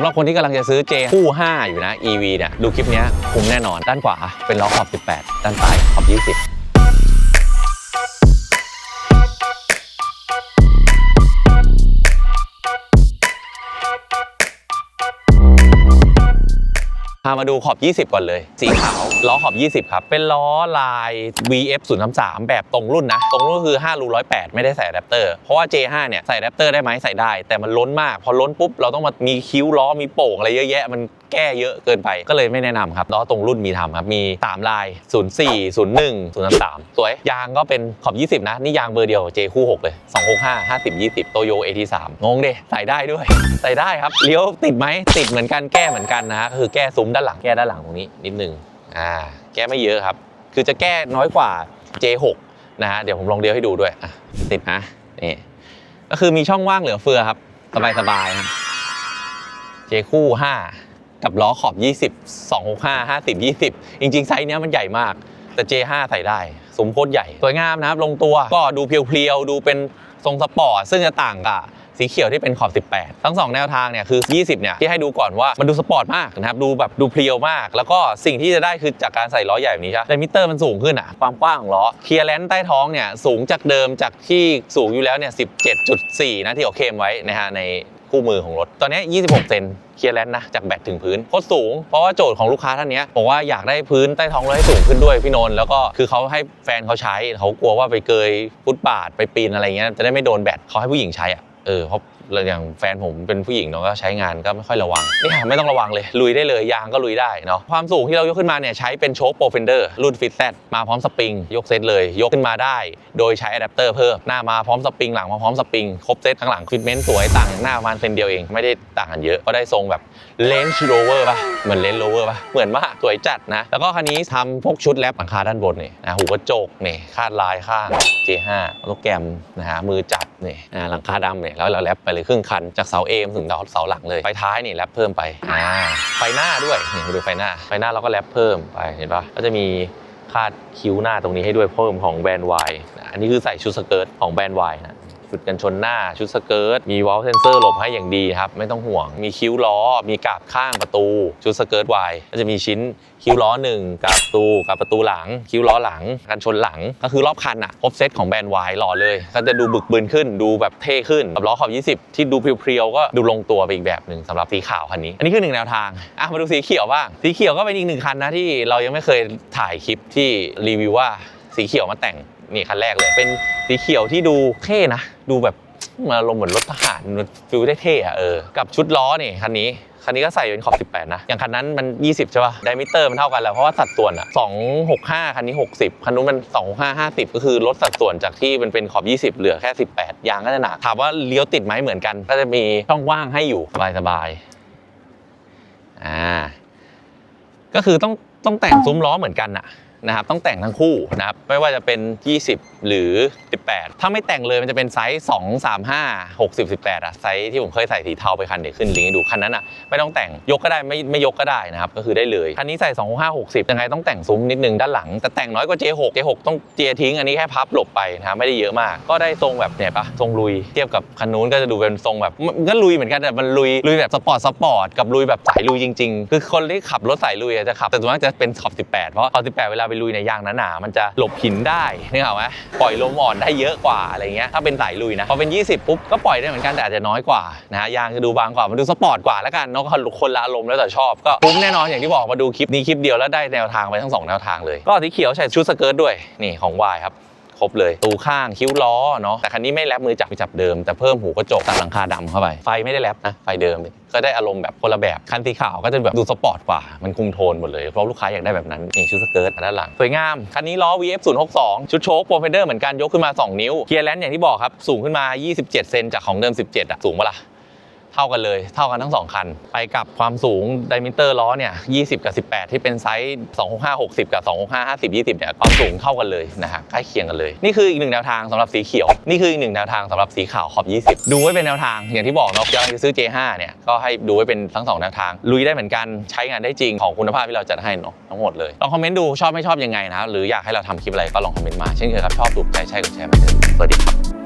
สำหรับคนที่กำลังจะซื้อ J คู่ 5 อยู่นะ EV เนี่ยดูคลิปนี้คุ้มแน่นอนด้านขวาเป็นล้อขอบ 18 ด้านซ้ายขอบ 20ามาดูขอบ 20 ก่อนเลย สีขาว ล้อขอบ 20 ครับ เป็นล้อลาย VF 0 3 3แบบตรงรุ่นนะ ตรงรุ่นคือ 5 รู108 ไม่ได้ใส่อะแดปเตอร์ เพราะว่า J5 เนี่ย ใส่อะแดปเตอร์ได้ไหมใส่ได้ แต่มันล้นมาก พอล้นปุ๊บ เราต้องมามีคิ้วล้อ มีโป่งอะไรเยอะแยะ มันแก้เยอะเกินไป ก็เลยไม่แนะนำครับ ล้อตรงรุ่นมีทำครับ มี 3 ลาย 04 01 03สวย ยางก็เป็นขอบ 20 นะ นี่ยางเบอร์เดียว J คู่ 6 เลย 265 50 20 โตโย AT3 งงเดใส่ได้ด้วย ใส่ได้ครับ เลี้ยวติดไหมติดเหมือนกัน แก้เหมือนกันนะก็คือแก้ซุ้มด้านหลังแก้ด้านหลังตรงนี้นิดนึงอ่าแก้ไม่เยอะครับ คือจะแก้น้อยกว่า J6 นะฮะเดี๋ยวผมลองเลี้ยวให้ดูด้วยอะติดนะนี่ก็คือมีช่องว่างเหลือเฟือครับ สบายๆครับ J คู่ 5 กับล้อขอบ 20 265 50 20 จริงๆ ไซส์เนี้ยมันใหญ่มากแต่ J5 ใส่ได้ สมโคตรใหญ่ สวยงามนะครับ ลงตัวก็ดูเพียวๆ ดูเป็นทรงสปอร์ต ซึ่งจะต่างกับ สีเขียวที่เป็นขอบ 18 ทั้ง 2 แนวทางเนี่ยคือ 20 เนี่ยที่ให้ดูก่อนว่ามันดูสปอร์ตมากนะครับดูแบบดูเพรียวมาก แล้วก็สิ่งที่จะได้คือจากการใส่ล้อใหญ่แบบนี้ใช่ไหมไดมิเตอร์มันสูงขึ้นอะความกว้างของล้อเคลียร์แลนใต้ท้องเนี่ยสูงจากเดิมจากที่สูงอยู่แล้วเนี่ย17.4 นะที่เขาเคมไว้นะฮะในคู่มือของรถ ตอนนี้ 26 เซนเคลียร์แลนด์นะ จากแบตถึงพื้นโคตรสูง เพราะว่าโจทย์ของลูกค้าท่านนี้บอกว่าอยากได้พื้นใต้ท้องรถให้สูงขึ้นด้วยพี่นนท์แล้วก็คือเขาให้แฟนเขาใช้เขากลัวว่าไปเกยฟุตบาทไปปีนอะไรเงี้ยจะได้ไม่โดนแบตเขาให้ผู้หญิงใช้อะ เออเพราะ อย่างแฟนผมเป็นผู้หญิงเนาะก็ใช้งานก็ไม่ค่อยระวังนี่ไม่ต้องระวังเลย ลุยได้เลยยางก็ลุยได้เนาะความสูงที่เรายกขึ้นมาเนี่ยใช้เป็นโชคโปรเฟนเดอร์รุ่นฟิตแซมาพร้อมสปริงยกเซตเลย ยกขึ้นมาได้ โดยใช้อะแดปเตอร์เพิ่มหน้ามาพร้อมสปริงหลังมาพร้อมสปริงครบเซตข้างหลังฟิตเมนต์สวยต่างหน้าประมาณเซนเดียวเองไม่ได้ต่างกันเยอะก็ได้ทรงแบบเลนส์โรเวอร์ป่ะเหมือนเลนส์โรเวอร์ป่ะเหมือนมากสวยจัดนะแล้วก็คันนี้ทำพวกชุดแรปหลังคาด้านบนนี่นะหูกระจกนี่คาดลายข้าง J5 โปรแกรมนะฮะมือจับนี่หลังคาดำเนี่ยแล้วเราแรปไปเลยครึ่งคัน จากเสาเอมถึงเสาหลังเลยไฟท้ายนี่แรปเพิ่มไปอ่าไฟหน้าด้วยนี่มาดูไฟหน้าไฟหน้าเราก็แรปเพิ่มไปเห็นปะก็จะมีคาดคิ้วหน้าตรงนี้ให้ด้วยเพิ่มของแบรนด์วายอันนี้คือใส่ชุดสเกิร์ตของแบรนด์วายนะ ชุดกันชนหน้า ชุดสเกิร์ต มีวอลเซนเซอร์หลบให้อย่างดีครับ ไม่ต้องห่วง มีคิ้วล้อ มีกาบข้างประตู ชุดสเกิร์ตวายก็จะมีชิ้นคิ้วล้อหนึ่งกาบประตูกาบประตูหลัง คิ้วล้อหลัง กันชนหลัง ก็คือรอบคันอะครบเซตของแบรนด์วายหล่อเลย ก็จะดูบึกบึนขึ้น ดูแบบเท่ขึ้น กับล้อขอบ 20 ที่ดูเพรียวๆก็ดูลงตัวไปอีกแบบหนึ่งสำหรับสีขาวคันนี้ อันนี้คือหนึ่งแนวทาง อะมาดูสีเขียวบ้าง สีเขียวก็เป็นอีกหนึ่งคันนะที่เรายังไม่เคยถ่ายคลิปที่รีวิวว่าสีเขียวมาแต่งนี่คันแรกเลย เป็นสีเขียวที่ดูเท่นะ ดูแบบมาลมณ์เหมือนรถทหารมันฟิลเท่ๆอะเออ กับชุดล้อนี่คันนี้ คันนี้ก็ใส่เป็นขอบ 18 นะ อย่างคันนั้นมัน 20 ใช่ป่ะ ไดมิเตอร์มันเท่ากันแล้วเพราะว่าสัดส่วนอะ265 คันนี้ 60 คันนู้นมัน 265 50 ก็คือลดสัดส่วนจากที่มันเป็นขอบ 20 เหลือแค่ 18 ยางก็จะหนักถามว่าเลี้ยวติดไหมเหมือนกัน ก็จะมีช่องว่างให้อยู่สบายๆอ่า ก็คือต้องต้องแต่งซุ้มล้อเหมือนกันอะ นะครับต้องแต่งทั้งคู่นะครับไม่ว่าจะเป็น 20 หรือ 18 ถ้าไม่แต่งเลยมันจะเป็นไซส์ 2 3 5 60 18อะไซส์ที่ผมเคยใส่สีเทาไปคันเดี๋ยวขึ้นลิงก์ให้ดูคันนั้นอะไม่ต้องแต่งยกก็ได้ไม่ไม่ยกก็ได้นะครับก็คือได้เลยคันนี้ใส่ 2 5 60ยังไงต้องแต่งซุ้มนิดนึงด้านหลัง แต่แต่งน้อยกว่า J6 J6 ต้องเจียทิ้งอันนี้แค่พับหลบไปนะครับไม่ได้เยอะมาก ก็ได้ทรงแบบเนี่ยปะทรงลุยเทียบกับคันนู้นก็จะดูเป็นทรงแบบก็ลุยเหมือนกันแต่มันลุยลุยแบบสปอร์ตสปอร์ตกับลุยแบบสายลุยจริง ๆ คือคนที่ขับรถสายลุยจะขับแต่ส่วนมากจะเป็นขอบ 18 เพราะขอบ 18 เวลาไปลุยในยางหนาๆมันจะหลบหินได้นึกออกไหมปล่อยลมอ่อนได้เยอะกว่าอะไรเงี้ยถ้าเป็นสายลุยนะพอเป็น 20 ปุ๊บก็ปล่อยได้เหมือนกันแต่อาจจะน้อยกว่านะฮะยางจะดูบางกว่ามันดูสปอร์ตกว่าแล้วกันเนาะคนคนละอารมณ์แล้วแต่ชอบก็คุ้มแน่นอนอย่างที่บอกมาดูคลิปนี้คลิปเดียวแล้วได้แนวทางไปทั้งสองแนวทางเลยก็สีเขียวใส่ชุดสเกิร์ตด้วยนี่ของวายครับ ครบเลยตูข้างคิ้วล้อเนาะแต่คันนี้ไม่แรบมือจับมือจับเดิมแต่เพิ่มหูกระจกตัดหลังคาดำเข้าไปไฟไม่ได้แรบนะไฟเดิมก็ได้อารมณ์แบบคนละแบบคันสีขาวก็จะแบบดูสปอร์ตกว่ามันคุมโทนหมดเลยเพราะลูกค้าอยากได้แบบนั้นนี่ชุดสเกิร์ตด้านหลังสวยงามคันนี้ล้อ VF 0 6 2ชุดโชคโปรเฟนเดอร์เหมือนกันยกขึ้นมา 2 นิ้วเกียร์แลนด์อย่างที่บอกครับสูงขึ้นมา 27 เซนจากของเดิม 17อะสูงปะล่ะ เท่ากันเลย เท่ากันทั้ง 2 คัน ไปกับความสูงไดมิเตอร์ล้อเนี่ย 20 กับ 18 ที่เป็นไซส์ 265 60 กับ 265 50 20 เนี่ย ความสูงเท่ากันเลยนะฮะ ใกล้เคียงกันเลย นี่คืออีกหนึ่งแนวทางสำหรับสีเขียว นี่คืออีกหนึ่งแนวทางสำหรับสีขาวขอบ 20 ดูไว้เป็นแนวทาง อย่างที่บอกเนาะกำลังจะซื้อ J5 เนี่ย ก็ให้ดูไว้เป็นทั้งสองแนวทาง ลุยได้เหมือนกัน ใช้งานได้จริง ของคุณภาพที่เราจัดให้เนาะ ทั้งหมดเลย ลองคอมเมนต์ดู ชอบไม่ชอบยังไงนะ หรืออยากให้เราทำคลิปอะไรก็ลองคอมเมนต์มา เช่นเคยครับ ชอบถูกใจใช่กดแชร์เหมือนเดิมสวัสดีครับ